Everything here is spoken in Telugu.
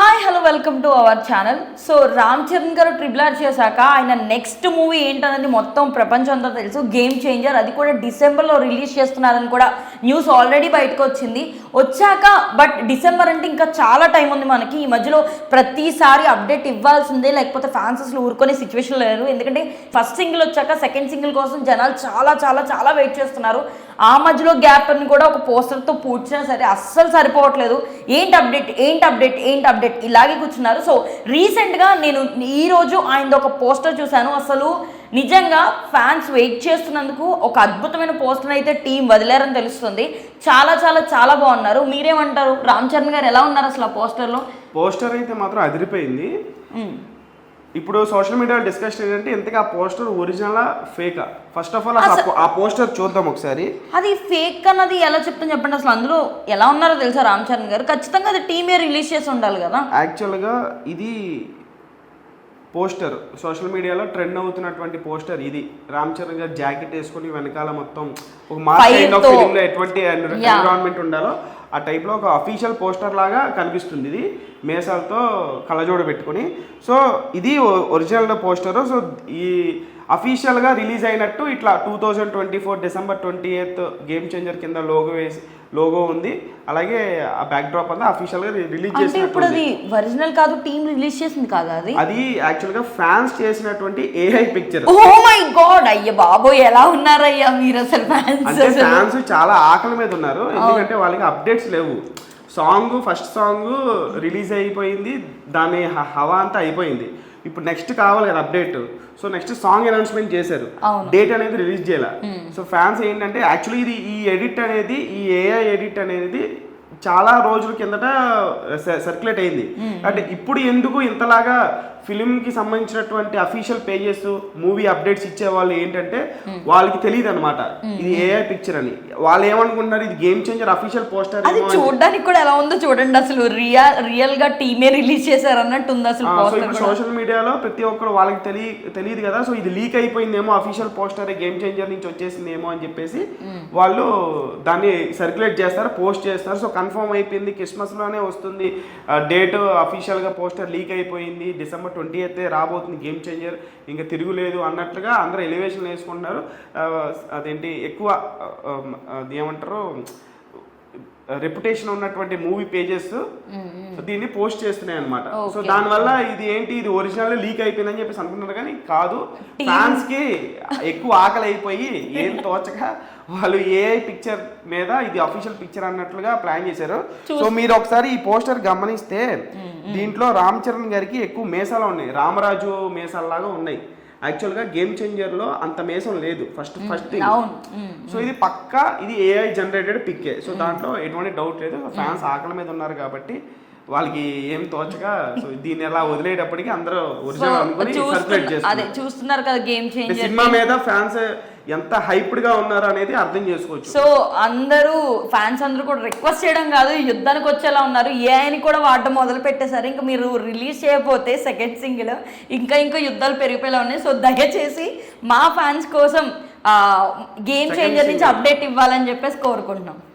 Hi. Welcome to our channel so Ram Charan గారు ట్రిపుల్ ఆర్ చేశాక ఆయన నెక్స్ట్ మూవీ ఏంటనేది మొత్తం ప్రపంచం అంతా తెలుసు. గేమ్ చేంజర్ అది కూడా డిసెంబర్లో రిలీజ్ చేస్తున్నారని కూడా న్యూస్ ఆల్రెడీ బయటకు వచ్చింది. వచ్చాక బట్ డిసెంబర్ అంటే ఇంకా చాలా టైం ఉంది మనకి. ఈ మధ్యలో ప్రతిసారి అప్డేట్ ఇవ్వాల్సిందే. లేకపోతే ఫ్యాన్స్ అసలు ఊరుకునే సిచ్యువేషన్ లేరు ఎందుకంటే ఫస్ట్ సింగిల్ వచ్చాక సెకండ్ సింగిల్ కోసం జనాలు చాలా చాలా చాలా వెయిట్ చేస్తున్నారు. ఆ మధ్యలో గ్యాప్ అని కూడా ఒక పోస్టర్తో పూడ్చినా సరే అస్సలు సరిపోవట్లేదు. ఏంటి అప్డేట్ ఏంటి అప్డేట్ ఏంటి అప్డేట్ ఇలాగే కూర్చున్నారు. సో రీసెంట్గా నేను ఈరోజు ఆయనది ఒక పోస్టర్ చూశాను. అసలు నిజంగా ఫ్యాన్స్ వెయిట్ చేస్తున్నందుకు ఒక అద్భుతమైన పోస్టర్ అయితే టీం వదిలేరని తెలుస్తుంది. చాలా చాలా చాలా బాగున్నారు. మీరేమంటారు? రామ్ చరణ్ గారు ఎలా ఉన్నారు అసలు ఆ పోస్టర్లో? పోస్టర్ అయితే మాత్రం అదిరిపోయింది. ఇప్పుడు సోషల్ మీడియా డిస్కషన్ ఏంటంటే ఇంతగా ఆ పోస్టర్ ఒరిజినల్ ఫేకా ఫస్ట్ ఆఫ్ ఆల్ అసలు ఆ పోస్టర్ చూద్దాం ఒకసారి. అది ఫేక్ అన్నది ఎలా చెప్తాను చెప్పండి అసలు? అందులో ఎలా ఉన్నారో తెలుసా రామ్ చరణ్ గారు? ఖచ్చితంగా అది టీమే రిలీజ్ చేసి ఉండాలి కదా. యాక్చువల్గా ఇది పోస్టర్ సోషల్ మీడియాలో ట్రెండ్ అవుతున్నటువంటి పోస్టర్ ఇది. రామ్ చరణ్ గారు జాకెట్ వేసుకొని వెనకాల మొత్తం ఒక. ఫిలింలో ఎటువంటి. ఎన్విరాన్మెంట్ ఉండాలో ఆ టైప్లో ఒక అఫీషియల్ పోస్టర్ లాగా కనిపిస్తుంది ఇది. మేసాలతో కళ్ళజోడు పెట్టుకొని. సో ఇది ఒరిజినల్ పోస్టరు సో ఈ అఫీషియల్గా రిలీజ్ అయినట్టు ఇట్లా two thousand twenty four December twenty eighth game changer కింద లోగో వేసి లోగో ఉంది. అలాగే ఆ బ్యాక్ డ్రాప్ అంతా అఫీషియల్గా రిలీజ్ అంటే ఇప్పుడు అది ఒరిజినల్ కాదు టీం రిలీజ్ చేసింది కాదా అది? అది యాక్చువల్గా ఫ్యాన్స్ చేసినటువంటి AI picture oh my god! అయ్య బాబోయ్! ఎలా ఉన్నారయ్యా మీరు అసలు ఫ్యాన్స్ అంటే ఫ్యాన్స్ చాలా ఆకలి మీద ఉన్నారు. ఎందుకంటే వాళ్ళకి అప్డేట్స్ లేవు. సాంగ్ ఫస్ట్ సాంగ్ రిలీజ్ అయిపోయింది. దాని హవా అంతా అయిపోయింది. ఇప్పుడు నెక్స్ట్ కావాలి కదా update so next song announcement చేశారు. డేట్ అనేది రిలీజ్ చేయాల? సో ఫ్యాన్స్ ఏంటంటే యాక్చువల్లీ ఇది ఈ ఎడిట్ అనేది ఈ ఏఐ ఎడిట్ అనేది చాలా రోజుల కిందట సర్క్యులేట్ అయింది. అంటే ఇప్పుడు ఎందుకు ఇంతలాగా ఫిలిం కి సంబంధించినటువంటి అఫీషియల్ పేజెస్ మూవీ అప్డేట్స్ ఇచ్చే వాళ్ళు ఏంటంటే వాళ్ళకి తెలియదు అనమాట ఇది ఏఐ పిక్చర్ అని. వాళ్ళు ఏమనుకుంటున్నారు? ఇది గేమ్ చేంజర్ అఫీషియల్ పోస్టర్ అది చూడడానికి కూడా ఎలా ఉందో చూడండి. అసలు రియల్ రియల్గా టీమే రిలీజ్ చేశారు అన్నట్టు ఉంది అసలు సోషల్ మీడియాలో ప్రతి ఒక్కరు వాళ్ళకి తెలియ తెలియదు కదా. సో ఇది లీక్ అయిపోయిందేమో అఫీషియల్ పోస్టర్ గేమ్ చేంజర్ నుంచి వచ్చేసిందేమో అని చెప్పేసి వాళ్ళు దాన్ని సర్క్యులేట్ చేస్తారు పోస్ట్ చేస్తారు. సో కన్ఫర్మ్ అయిపోయింది. క్రిస్మస్లోనే వస్తుంది. డేట్ అఫీషియల్గా పోస్టర్ లీక్ అయిపోయింది. డిసెంబర్ ట్వంటీ అయితే రాబోతుంది. Game changer. ఇంకా తిరుగులేదు అన్నట్లుగా అందరూ ఎలివేషన్ వేసుకుంటున్నారు. అదేంటి? ఎక్కువ అది ఏమంటారు? రెప్యుటేషన్ ఉన్నటువంటి మూవీ పేజెస్ దీన్ని పోస్ట్ చేస్తున్నాయి అనమాట సో Okay. దానివల్ల ఇది ఏంటి? ఇది ఒరిజినల్ లీక్ అయిపోయిందని చెప్పేసి అనుకుంటున్నారు కానీ కాదు. ఫ్యాన్స్కి ఎక్కువ ఆకలి అయిపోయి ఏం తోచక వాళ్ళు ఏఐ పిక్చర్ మీద ఇది అఫీషియల్ పిక్చర్ అన్నట్లుగా ప్లాన్ చేశారు. సో మీరు ఒకసారి ఈ పోస్టర్ గమనిస్తే దీంట్లో రామ్ చరణ్ గారికి ఎక్కువ మేసాలు ఉన్నాయి. రామరాజు మేసాల్లాగా ఉన్నాయి. యాక్చువల్గా గేమ్ చేంజర్లో అంత మేసం లేదు. ఫస్ట్ ఫస్ట్ మ్మ్. సో ఇది పక్కా ఇది ఏఐ జనరేటెడ్ పిక్కే సో దాంట్లో ఎటువంటి డౌట్ లేదు. ఫ్యాన్స్ ఆకలి మీద ఉన్నారు కాబట్టి వాళ్ళకి ఏం తోచక సో దీన్ని ఎలా వదిలేటప్పటికి అందరూ ఒరిజినల్ అనుకుని సర్క్యులేట్ అదే చేస్తారు చూస్తున్నారు కదా గేమ్ అంటే చేంజర్ సినిమా మీద ఫ్యాన్స్ ఎంత హైప్డ్గా ఉన్నారు అనేది అర్థం చేసుకోవచ్చు. సో అందరూ ఫ్యాన్స్ అందరూ కూడా రిక్వెస్ట్ చేయడం కాదు యుద్ధానికి వచ్చేలా ఉన్నారు. ఏఐని కూడా వాడడం మొదలు పెట్టేశారు. ఇంకా మీరు రిలీజ్ చేయకపోతే సెకండ్ సింగిల్ ఇంకా ఇంకా యుద్ధాలు పెరిగిపోయేలా ఉన్నాయి. సో దయచేసి మా ఫ్యాన్స్ కోసం గేమ్ చేంజర్ నుంచి. అప్డేట్ ఇవ్వాలని చెప్పేసి కోరుకుంటున్నాం.